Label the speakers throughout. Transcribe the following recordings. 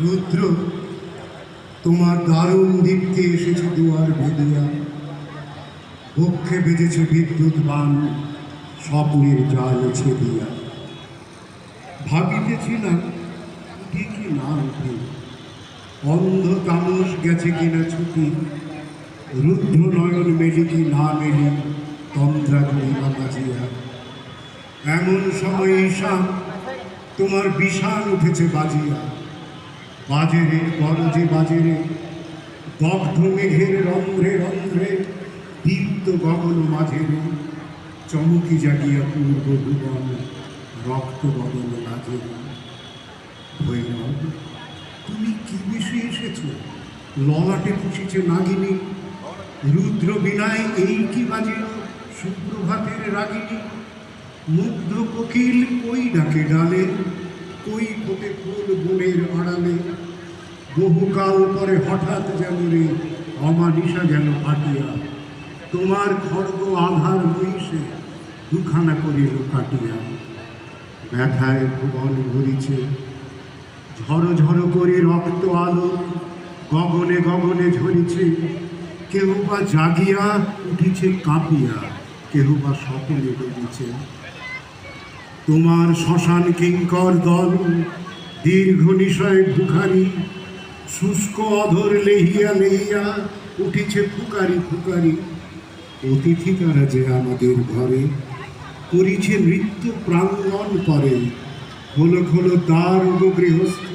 Speaker 1: রুদ্র, তোমার দারুণ দীপ্তি এসেছে দুয়ার ভেদিয়া। বক্ষে বেজেছে বিদ্যুৎ বান, স্বপ্নের জাল ছেদিয়া। ভাবিতেছিলাম ঠিকই না উঠে? অন্ধ তামস গেছে কিনা ছুটি। রুদ্র নয়ন মেলি কি না মেলি তন্ত্রা করি না এমন সময় ঈশান তোমার বিশাল উঠেছে বাজিয়া। বাজে রে বড় বাজে রে। দগ্ধ মেঘের রন্ধ্রে রন্ধ্রে, দীপ্ত গগন মাঝে রে। চমকি জাগিয়া পূর্ব ভুবন, রক্ত বদল রে। ভৈরব তুমি কি বেশি এসেছ? ললাটে পুষিছে নাগিনী। রুদ্র বিনায় এই কি বাজিল? সুপ্রভাতের রাগিনী। মুগ্ধ কোকিল কই ডাকে ডালে কই ফোটে ফুল বনের আড়ালে? বহুকাল পরে হঠাৎ যেন রে অমানিসা গেল ফাটিয়া। তোমার খড়গ আধার মহিষে দুখানা করিল কাটিয়া। ব্যথায় ভুবন ভরিছে। ঝড়ো ঝড়ো করে রক্ত আলো গগনে গগনে ঝরিছে। কেউ বা জাগিয়া উঠিছে কাঁপিয়া, কেহ বা সকলে ডুবিছে। তোমার শ্মশান কিঙ্কর দল, দীর্ঘ নিশয় ভুখারি, শুষ্ক অধর লেহিয়া লেহিয়া উঠিছে ফুকারি ফুকারি। অতিথিকারা যে আমাদের ঘরে, করিছে মৃত্যু প্রাঙ্গণ করে খোলো খোলো দ্বার গৃহস্থ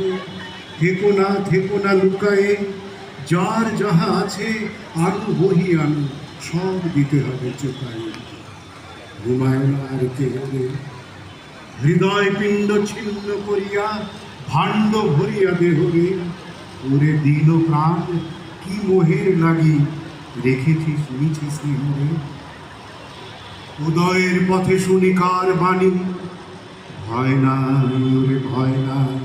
Speaker 1: থেকো না থেকো না লুকায়ে, যার যাহা আছে আরও বহি আনো, সব দিতে হবে চোখায়। ঘুমায় না আর কে হবে? হৃদয় পিণ্ড ছিন্ন করিয়া ভাণ্ড ভরিয়া দেহরে ওরে দিল প্রাণ, কি মোহের লাগি রেখেছিস নিচে সিংহরে উদয়ের পথে শুনি কার বাণী? ভয় নাই, ওরে ভয় নাই।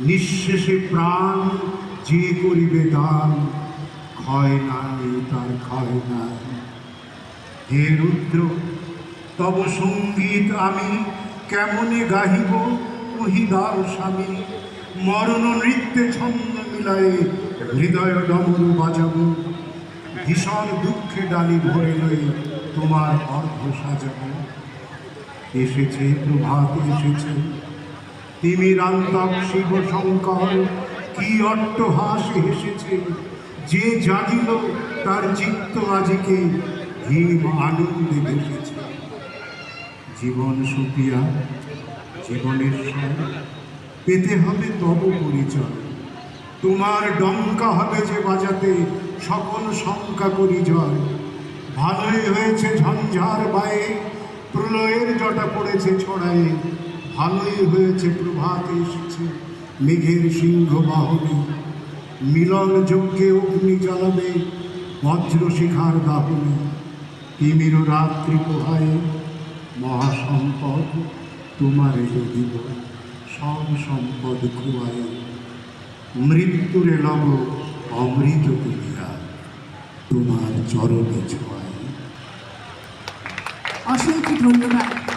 Speaker 1: নিঃশেষে প্রাণ যে করিবে দান, ক্ষয় নাই, তার ক্ষয় নাই। হে রুদ্র তব সংগীত আমি কেমনে গাহিব কহিদাও স্বামী? মরণ নৃত্যে ছন্দ মিলায়ে হৃদয় ডমরু বাজাব। ভীষণ দুঃখে ডালি ভরে লয়ে তোমার অর্ধ সাজাব। এসেছে, প্রভাত এসেছে। তিমিরান্তক শিব শঙ্কর, কি অট্টহাস হেসেছে যে জাগিল, তার চিত্ত আজিকে ভীম আনন্দে ভেসেছে জীবন সুপিয়া, জীবনের পেতে হবে তব পরিচয়। তোমার ডঙ্কা হবে যে বাজাতে সকল শঙ্কা করি জয়। ভালোই হয়েছে ঝঞ্ঝার বায়ে, প্রলয়ের জটা পড়েছে ছড়ায়ে। ভালোই হয়েছে প্রভাত এসেছে মেঘের সিংহ বাহনে মিলন যজ্ঞে অগ্নি জ্বালাবে বজ্র শিখার দাহনে। তিমির রাত্রি পোহায় মহাসম্পদ তোমার দিব, সব সম্পদ খুয়ায় মৃত্যুরে লব অমৃত করিয়া তোমার চরণে ছোঁয়ায়
Speaker 2: অসংখ্য ধন্যবাদ।